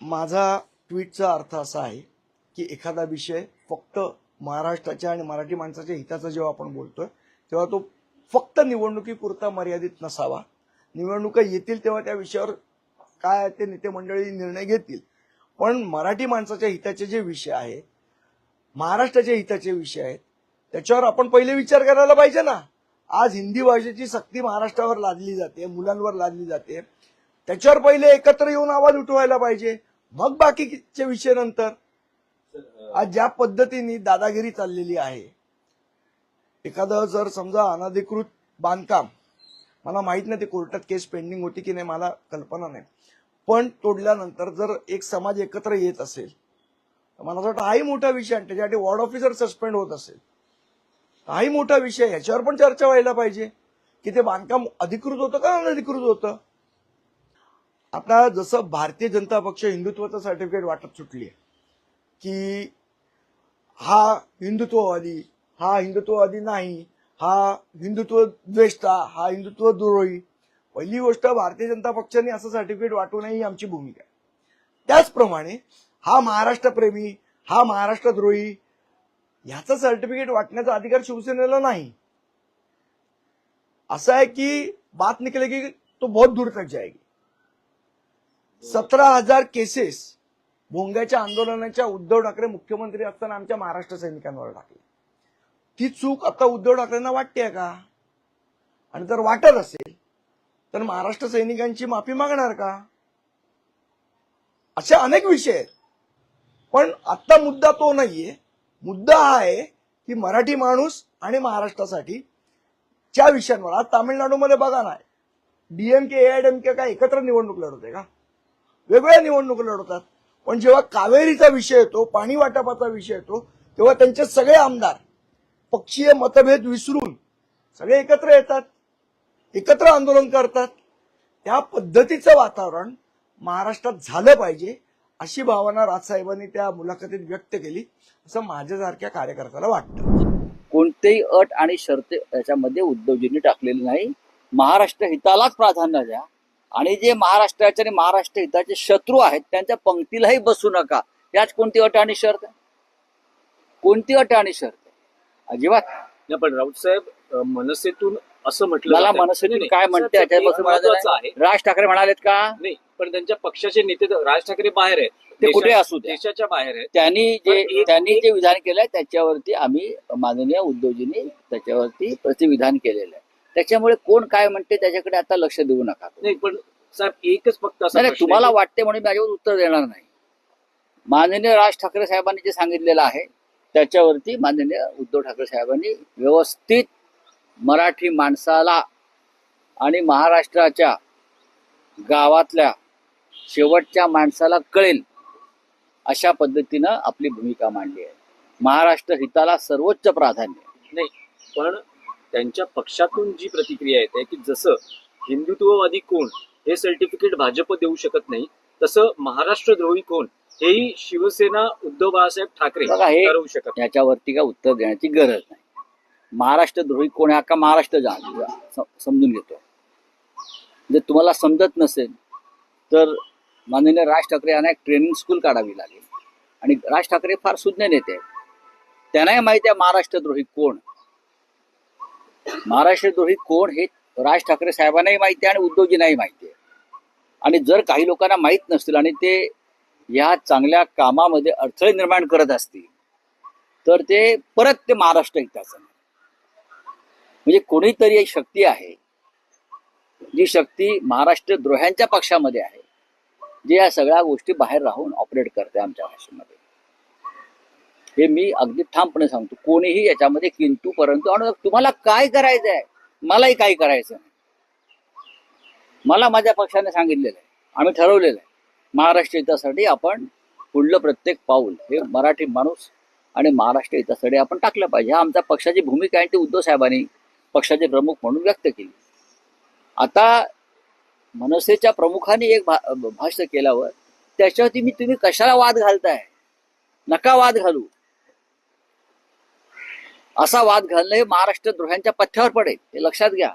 माझा ट्विटचा अर्थ असा आहे की एखादा विषय फक्त महाराष्ट्राच्या आणि मराठी माणसाच्या हिताचा जेव्हा आपण बोलतोय तेव्हा तो फक्त निवडणुकीपुरता मर्यादित नसावा. निवडणुका येतील तेव्हा त्या विषयावर काय ते नेते मंडळी निर्णय घेतील. पण मराठी माणसाच्या हिताचे जे विषय आहे महाराष्ट्राच्या हिताचे विषय आहेत त्याच्यावर आपण पहिले विचार करायला पाहिजे ना. आज हिंदी भाषेची सक्ती महाराष्ट्रावर लादली जाते मुलांवर लादली जाते. त्याच्यावर पहिले एकत्र येऊन आवाज उठवायला पाहिजे. मग बाकीच्या विषय नंतर. आज ज्या पद्धतीने दादागिरी चाललेली आहे. एखादं जर समजा अनधिकृत बांधकाम मला माहीत नाही ते कोर्टात केस पेंडिंग होती की नाही मला कल्पना नाही. पण तोडल्यानंतर जर एक समाज एकत्र येत असेल तर मला असं वाटतं हाही मोठा विषय आणि त्याच्यासाठी वॉर्ड ऑफिसर सस्पेंड होत असेल हाही मोठा विषय ह्याच्यावर याच्यावर पण चर्चा व्हायला पाहिजे. की ते बांधकाम अधिकृत होतं का अनधिकृत होतं? आता जसं भारतीय जनता पक्ष हिंदुत्वाचं सर्टिफिकेट वाटत सुटली आहे की हा हिंदुत्ववादी हा हिंदुत्ववादी नाही हा हिंदुत्व द्वेष्टा हा हिंदुत्व द्रोही पहिली गोष्ट भारतीय जनता पक्षाने असं सर्टिफिकेट वाटू नये ही आमची भूमिका आहे. त्याचप्रमाणे हा महाराष्ट्रप्रेमी हा महाराष्ट्रद्रोही ह्याचं सर्टिफिकेट वाटण्याचा अधिकार शिवसेनेला नाही. असं आहे की बात निकलेगी तो बहुत दूर तक जाएगी. सतरा हजार केसेस भोंग्याच्या आंदोलनाच्या उद्धव ठाकरे मुख्यमंत्री असताना आमच्या महाराष्ट्र सैनिकांवर टाकली. ती चूक आता उद्धव ठाकरेंना वाटते का? आणि जर वाटत असेल तर महाराष्ट्र सैनिकांची माफी मागणार का? असे अनेक विषय आहेत. पण आता मुद्दा तो नाहीये. मुद्दा हा आहे की मराठी माणूस आणि महाराष्ट्रासाठी च्या विषयांवर आज तामिळनाडूमध्ये बघा ना डीएमके एआयडीएमके काय एकत्र निवडणूक लढवते का? वेगवेगळ्या निवडणूक लढवतात. पण जेव्हा कावेरीचा विषय येतो पाणी वाटपाचा विषय येतो तेव्हा त्यांचे सगळे आमदार पक्षीय मतभेद विसरून सगळे एकत्र येतात एकत्र आंदोलन करतात. त्या पद्धतीचं वातावरण महाराष्ट्रात झालं पाहिजे अशी भावना राजसाहेबांनी त्या मुलाखतीत व्यक्त केली असं माझ्यासारख्या कार्यकर्त्याला वाटतं. कोणतेही अट आणि शर्त याच्यामध्ये उद्धवजींनी टाकलेली नाही. महाराष्ट्र हितालाच प्राधान्य द्या. आणि जे महाराष्ट्राचे आणि महाराष्ट्र हिताचे शत्रू आहेत त्यांच्या पंक्तीलाही बसू नका याच कोणती अट आणि शर्त आहे? कोणती अट आणि शर्त आहे? अजिबात पण राऊत साहेब मनसेतून असं म्हटलं मला नाही, काय. म्हणते राज ठाकरे म्हणालेत का नाही पण त्यांच्या पक्षाचे नेते राज ठाकरे बाहेर आहेत ते कुठे असू. देशाच्या बाहेर आहेत त्यांनी जे त्यांनी जे विधान केलंय त्याच्यावरती आम्ही माननीय उद्धवजींनी त्याच्यावरती प्रतिविधान केलेलं आहे त्याच्यामुळे कोण काय म्हणते त्याच्याकडे आता लक्ष देऊ नका. नाही पण साहेब एकच फक्त असा नाही तुम्हाला वाटते म्हणून मी उत्तर देणार नाही. माननीय राज ठाकरे साहेबांनी जे सांगितलेलं आहे त्याच्यावरती माननीय उद्धव ठाकरे साहेबांनी व्यवस्थित मराठी माणसाला आणि महाराष्ट्राच्या गावातल्या शेवटच्या माणसाला कळेल अशा पद्धतीनं आपली भूमिका मांडली आहे. महाराष्ट्र हिताला सर्वोच्च प्राधान्य. नाही पण त्यांच्या पक्षातून जी प्रतिक्रिया येते की जसं हिंदुत्ववादी कोण हे सर्टिफिकेट भाजप देऊ शकत नाही तसं महाराष्ट्रद्रोही कोण हेही शिवसेना उद्धव बाळासाहेब ठाकरे ठरवू शकत. याच्यावरती काय उत्तर देण्याची गरज नाही. महाराष्ट्र द्रोही कोण आहे का महाराष्ट्र समजून घेतो. जर तुम्हाला समजत नसेल तर माननीय राज ठाकरे यांना एक ट्रेनिंग स्कूल काढावी लागेल. आणि राज ठाकरे फार सुज्ञ नेते आहेत. त्यांनाही माहिती आहे महाराष्ट्रद्रोही कोण. महाराष्ट्रद्रोही कोण हे राज ठाकरे साहेबांनाही माहिती आहे आणि उद्धवजींनाही माहिती आहे. आणि जर काही लोकांना माहीत नसतील आणि ते या चांगल्या कामामध्ये अडथळे निर्माण करत असतील तर ते परत ते महाराष्ट्र हिताचं म्हणजे कोणीतरी एक शक्ती आहे. जी शक्ती महाराष्ट्र द्रोह्यांच्या पक्षामध्ये आहे. जे या सगळ्या गोष्टी बाहेर राहून ऑपरेट करते आमच्या भाषेमध्ये. हे मी अगदी ठामपणे सांगतो. कोणीही याच्यामध्ये किंतू परंतु आणि तुम्हाला काय करायचं आहे? मलाही काही करायचं मला माझ्या पक्षाने सांगितलेलं आहे. आम्ही ठरवलेलं आहे. महाराष्ट्र हितासाठी आपण पुढलं प्रत्येक पाऊल हे मराठी माणूस आणि महाराष्ट्र हितासाठी आपण टाकलं पाहिजे. हा आमच्या पक्षाची भूमिका आहे ती उद्धव साहेबांनी पक्षाचे प्रमुख म्हणून व्यक्त केली. आता मनसेच्या प्रमुखाने एक भा भाष्य केल्यावर त्याच्यावरती मी तुम्ही कशाला वाद घालताय? नका वाद घालू. असा वाद घालणं हे महाराष्ट्र द्रोह्यांच्या पथ्यावर पडेल. हे लक्षात घ्या.